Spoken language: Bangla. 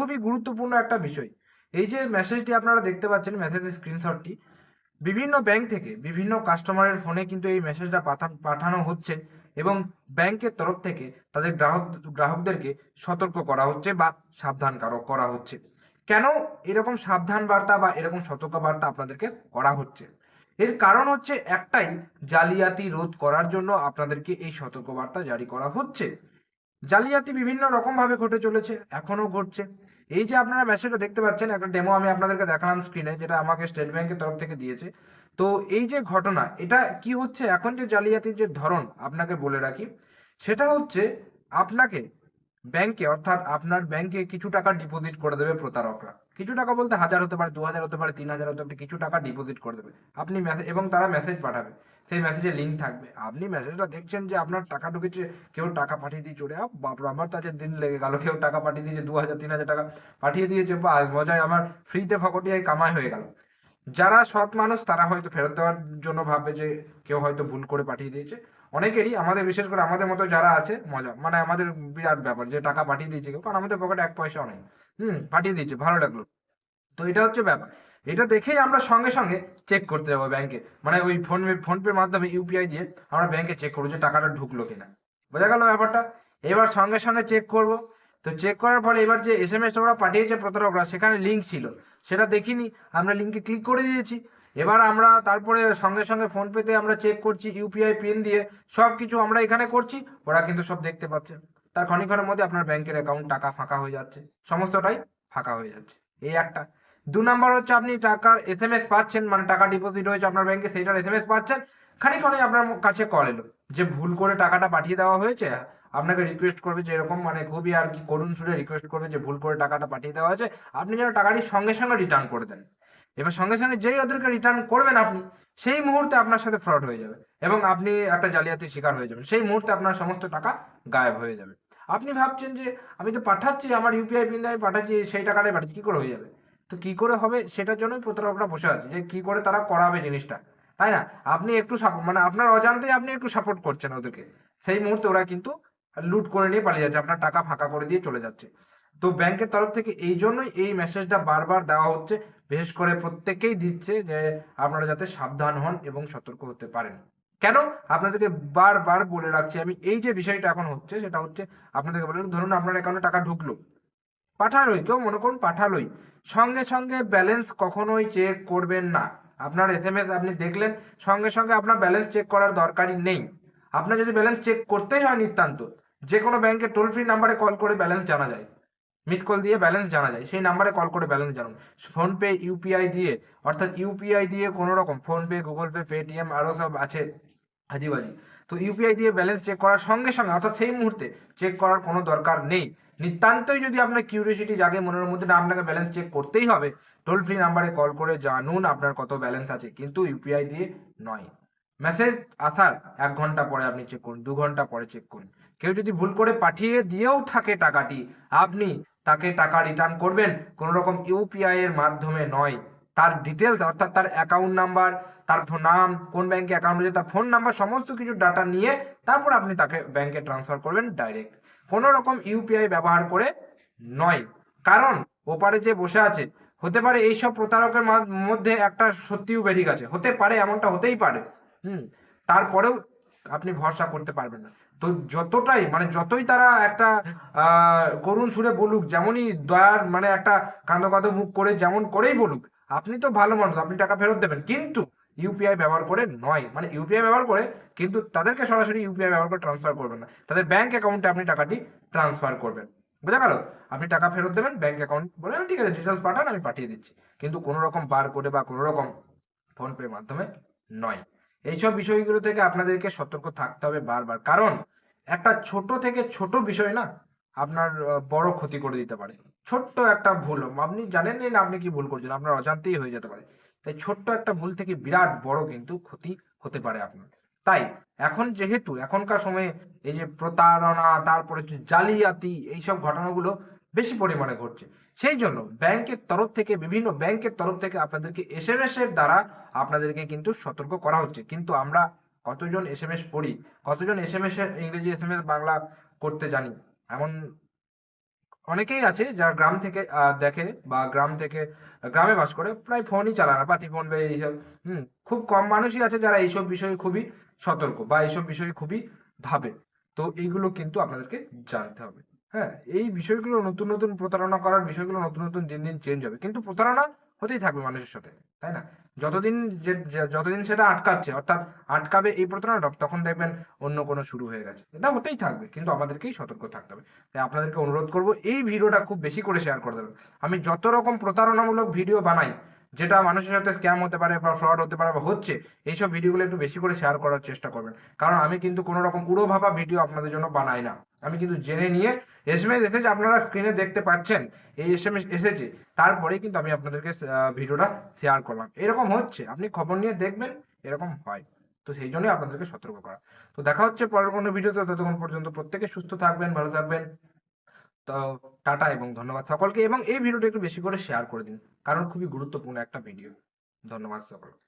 খুবই গুরুত্বপূর্ণ একটা বিষয়। এই যে মেসেজটি আপনারা দেখতে পাচ্ছেন মেসেজের স্ক্রিনশটটি বিভিন্ন ব্যাংক থেকে বিভিন্ন কাস্টমারের ফোনে কিন্তু এই মেসেজটা পাঠানো হচ্ছে এবং ব্যাংকের তরফ থেকে তাদের গ্রাহক, গ্রাহকদেরকে সতর্ক করা হচ্ছে বা সাবধান কারো- হচ্ছে। কেন এরকম সাবধান বার্তা বা এরকম সতর্ক বার্তা আপনাদেরকে করা হচ্ছে? এর কারণ হচ্ছে একটাই, জালিয়াতি রোধ করার জন্য আপনাদেরকে এই সতর্কবার্তা জারি করা হচ্ছে। জালিয়াতি বিভিন্ন রকম ভাবে ঘটে চলেছে এখনও ঘটছে। এই যে আপনারা মেসেজটা দেখতে পাচ্ছেন, একটা ডেমো আমি আপনাদেরকে দেখালাম স্ক্রিনে যেটা আমাকে স্টেট ব্যাংকের তরফ থেকে দিয়েছে। তো এই যে ঘটনা, এটা কি হচ্ছে? এখন যে জালিয়াতির যে ধরন, আপনাকে বলে রাখি, সেটা হচ্ছে আপনাকে ব্যাংকে, অর্থাৎ আপনার ব্যাংকে কিছু টাকা ডিপোজিট করে দেবে প্রতারকরা। কিছু টাকা বলতে হাজার হতে পারে দু হাজার হতে পারে তিন হাজার হতে পারে, কিছু টাকা ডিপোজিট করে দেবে। আপনি মেসেজ এবং তারা মেসেজ পাঠাবে। সেই মেসেজে লিঙ্ক থাকবে। আপনি মেসেজটা দেখছেন যে আপনার টাকা ঢুকেছে, কেউ টাকা পাঠিয়ে দিয়ে চলে বাপরে, আমার তো আজকে দিন লেগে গেল। কেউ টাকা পাঠিয়ে দিয়েছে দু হাজার তিন হাজার টাকা পাঠিয়ে দিয়েছে। বা মজায় আমার ফ্রিতে ফকটিয়ায় কামাই হয়ে গেল। যারা সৎ মানুষ, তারা হয়তো ফেরত দেওয়ার জন্য ভাববে যে কেউ হয়তো ভুল করে পাঠিয়ে দিয়েছে। অনেকেরই, আমাদের, বিশেষ করে আমাদের মতো যারা আছে, মজা মানে আমাদের বিরাট ব্যাপার যে টাকা পাঠিয়ে দিয়েছে কেউ, কারণ আমাদের পকেটে এক পয়সাও নেই। হুম, পাঠিয়ে দিয়েছে, ভালো লাগল। তো এটা হচ্ছে ব্যাপার। এটা দেখেই আমরা সঙ্গে সঙ্গে চেক করতে যাব ব্যাংকে মানে ওই ফোন ফোনপের মাধ্যমে ইউপিআই দিয়ে আমরা ব্যাংকে চেক করব যে টাকাটা ঢুকলো কিনা। বোঝা গেল ব্যাপারটা? এবার সঙ্গে সঙ্গে চেক করব। তো চেক করার পরে এবার যে এস এম এস ওরা পাঠিয়েছে প্রতারকরা, সেখানে লিঙ্ক ছিল। সেটা দেখিনি, আমরা লিঙ্কে ক্লিক করে দিয়েছি। এবার আমরা তারপরে সঙ্গে সঙ্গে ফোনপেতে আমরা চেক করছি ইউপিআই পিন দিয়ে। সব কিছু আমরা এখানে করছি, ওরা কিন্তু সব দেখতে পাচ্ছে। তার ক্ষণিক্ষণের মধ্যে আপনার ব্যাংকের অ্যাকাউন্ট টাকা ফাঁকা হয়ে যাচ্ছে। সমস্তটাই ফাঁকা হয়ে যাচ্ছে। এই একটা। দু নম্বর হচ্ছে আপনি টাকার এস এম এস পাচ্ছেন মানে টাকা ডিপোজিট হয়েছে আপনার ব্যাংকে সেইটার এস এম এস পাচ্ছেন। খানিকক্ষণে আপনার কাছে কল এলো। যে ভুল করে টাকাটা পাঠিয়ে দেওয়া হয়েছে, আপনাকে রিকোয়েস্ট করবে যে এরকম মানে খুবই আর কি করুণ সুরে রিকোয়েস্ট করবে যে ভুল করে টাকাটা পাঠিয়ে দেওয়া হয়েছে, আপনি যেন টাকাটি সঙ্গে সঙ্গে রিটার্ন করে দেন। এবার সঙ্গে সঙ্গে যেই ওদেরকে রিটার্ন করবেন আপনি, সেই মুহূর্তে আপনার সাথে ফ্রড হয়ে যাবে এবং আপনি একটা জালিয়াতির শিকার হয়ে যাবেন। সেই মুহূর্তে আপনার সমস্ত টাকা গায়েব হয়ে যাবে। আপনি ভাবছেন যে, আমি তো পাঠাচ্ছি, আমার ইউপিআই পিন আমি পাঠাচ্ছি, সেই টাকাটাই পাঠাচ্ছি, কি করে হয়ে যাবে? তো কি করে হবে, সেটার জন্যই প্রতারকরা বসে আছে যে কি করে তারা করাবে জিনিসটা। তাই না? আপনি একটু মানে আপনার অজান্তেই আপনি একটু সাপোর্ট করছেন ওদেরকে। সেই মুহূর্তে ওরা কিন্তু লুট করে নিয়ে পালিয়ে যাচ্ছে, আপনার টাকা ফাঁকা করে দিয়ে চলে যাচ্ছে। তো ব্যাংকের তরফ থেকে এই জন্যই এই মেসেজটা বারবার দেওয়া হচ্ছে, বিশেষ করে প্রত্যেকেই দিচ্ছে যে আপনারা যাতে সাবধান হন এবং সতর্ক হতে পারেন। কেন? আপনাদেরকে বারবার বলে রাখছি আমি, এই যে বিষয়টা এখন হচ্ছে, সেটা হচ্ছে আপনাদেরকে বলে ধরুন আপনার অ্যাকাউন্টে টাকা ঢুকলো, পাঠালোই, কেউ মনে করুন পাঠালোই। সঙ্গে সঙ্গে ব্যালেন্স কখনোই চেক করবেন না। আপনার এস এম এস আপনি দেখলেন, সঙ্গে সঙ্গে আপনার ব্যালেন্স চেক করার দরকারই নেই। আপনার যদি ব্যালেন্স চেক করতেই হয় নিতান্ত যে কোনো ব্যাংকে টোল ফ্রি নাম্বারে কল করে ব্যালেন্স জানা যায়। মিস কল দিয়ে ব্যালেন্স জানা যায়, সেই নাম্বারে কল করে ব্যালেন্স জানুন। ফোনপে ইউপিআই দিয়ে, অর্থাৎ ইউপিআই দিয়ে কোনো রকম ফোনপে গুগল পে পেটিএম আরও সব আছে। হাজিবাজি তো ইউপিআই দিয়ে ব্যালেন্স চেক করার সঙ্গে সঙ্গে, অর্থাৎ সেই মুহূর্তে চেক করার কোনো দরকার নেই। নিতান্তই যদি আপনার কিউরিয়াসিটি জাগে, মনের মধ্যে না আপনাকে ব্যালেন্স চেক করতেই হবে টোল ফ্রি নাম্বারে কল করে জানুন আপনার কত ব্যালেন্স আছে। কিন্তু ইউপিআই দিয়ে নয়। মেসেজ আসার এক ঘণ্টা পরে আপনি চেক করুন, দু ঘণ্টা পরে চেক করুন। কেউ যদি ভুল করে পাঠিয়ে দিয়েও থাকে টাকাটি, আপনি তাকে টাকা রিটার্ন করবেন। কোনো রকম ইউপিআই এর মাধ্যমে নয়। তার ডিটেলস অর্থাৎ তার অ্যাকাউন্ট নাম্বার তার নাম, কোন ব্যাংকে অ্যাকাউন্ট রয়েছে, তার ফোন নাম্বার সমস্ত কিছু ডাটা নিয়ে তারপর আপনি তাকে ব্যাংকে ট্রান্সফার করবেন ডাইরেক্ট কোনো রকম ইউপিআই ব্যবহার করে নয়। কারণ ওপারে যে বসে আছে, হতে পারে এইসব প্রতারকের মধ্যে একটা সত্যিও বেরিয়ে গেছে হতে পারে, এমনটা হতেই পারে। হুম, তারপরেও আপনি ভরসা করতে পারবেন না। তো যতটাই মানে যতই তারা একটা করুণ সুরে বলুক, যেমনই দয়ার মানে একটা কাঁদো কাঁদো মুখ করে যেমন করেই বলুক, আপনি তো ভালো মানুষ, আপনি টাকা ফেরত দেবেন। কিন্তু ইউপিআই ব্যবহার করে নয়। মানে ইউপিআই ব্যবহার করে কিন্তু তাদেরকে সরাসরি ইউপিআই ব্যবহার করে ট্রান্সফার করবেন না। তাদের ব্যাংক অ্যাকাউন্টে আপনি টাকাটি ট্রান্সফার করবেন। বোঝা গেল? আপনি টাকা ফেরত দেবেন ব্যাংক অ্যাকাউন্ট বলে, ঠিক আছে ডিটেলস পাঠান, আমি পাঠিয়ে দিচ্ছি। কিন্তু কোনো রকম বার করে বা কোনো রকম ফোনপের মাধ্যমে নয়। এইসব বিষয়গুলো থেকে আপনাদেরকে সতর্ক থাকতে হবে বারবার। কারণ একটা ছোট থেকে ছোট বিষয় না, আপনার বড় ক্ষতি করে দিতে পারে। ছোট্ট একটা ভুল, আপনি জানেন না আপনি কি ভুল করছেন, আপনার অজান্তেই হয়ে যেতে পারে। তাই ছোট্ট একটা ভুল থেকে বিরাট বড় কিন্তু ক্ষতি হতে পারে আপনার। তাই এখন যেহেতু এখনকার সময়ে এই যে প্রতারণা, তারপরে জালিয়াতি, এইসব ঘটনাগুলো বেশি পরিমাণে ঘটছে। সেই জন্য ব্যাংকের তরফ থেকে, বিভিন্ন ব্যাংকের তরফ থেকে আপনাদেরকে এস এম এস এর দ্বারা আপনাদেরকে কিন্তু সতর্ক করা হচ্ছে। কিন্তু আমরা কতজন এস এম এস পড়ি, কতজন এস এম এস ইংরেজি এস এম এস বাংলা করতে জানি, এমন অনেকেই আছে যারা গ্রাম থেকে দেখে বা গ্রাম থেকে, গ্রামে বাস করে, প্রায় ফোনই চালায় না, পাতি ফোন বা এইসব হুম, খুব কম মানুষই আছে যারা এইসব বিষয়ে খুবই সতর্ক বা এইসব বিষয়ে খুবই ভাবে। তো এইগুলো কিন্তু আপনাদেরকে জানতে হবে। হ্যাঁ এই বিষয়গুলো নতুন নতুন প্রতারণা করার বিষয়গুলো নতুন নতুন দিন দিন চেঞ্জ হবে। কিন্তু প্রতারণা হতেই থাকবে মানুষের সাথে, তাই না? যতদিন যে যতদিন সেটা আটকাচ্ছে, অর্থাৎ আটকাবে এই প্রতারণাটা, তখন দেখবেন অন্য কোনো শুরু হয়ে গেছে। এটা হতেই থাকবে, কিন্তু আমাদেরকেই সতর্ক থাকতে হবে। তাই আপনাদেরকে অনুরোধ করব, এই ভিডিওটা খুব বেশি করে শেয়ার করে দেবেন। আমি যত রকম প্রতারণামূলক ভিডিও বানাই যেটা মানুষের সাথে স্ক্যাম হতে পারে বা ফ্রড হতে পারে বা হচ্ছে, এইসব ভিডিওগুলো একটু বেশি করে শেয়ার করার চেষ্টা করবেন। কারণ আমি কিন্তু কোনো রকম উড়ো ভাবা ভিডিও আপনাদের জন্য বানাই না। আমি কিন্তু জেনে নিয়ে এস এম এস এসেছে, আপনারা স্ক্রিনে দেখতে পাচ্ছেন, এই এসএমএস এসেছে। তারপরে কিন্তু আমি আপনাদেরকে ভিডিওটা শেয়ার করলাম। এরকম হচ্ছে, আপনি খবর নিয়ে দেখবেন, এরকম হয়। তো সেই জন্যই আপনাদেরকে সতর্ক করা। তো দেখা হচ্ছে পরের কোনো ভিডিওতে ততক্ষণ পর্যন্ত প্রত্যেকে সুস্থ থাকবেন, ভালো থাকবেন। তো টাটা এবং ধন্যবাদ সকলকে এবং এই ভিডিওটা একটু বেশি করে শেয়ার করে দিন, কারণ খুবই গুরুত্বপূর্ণ একটা ভিডিও ধন্যবাদ সকলকে।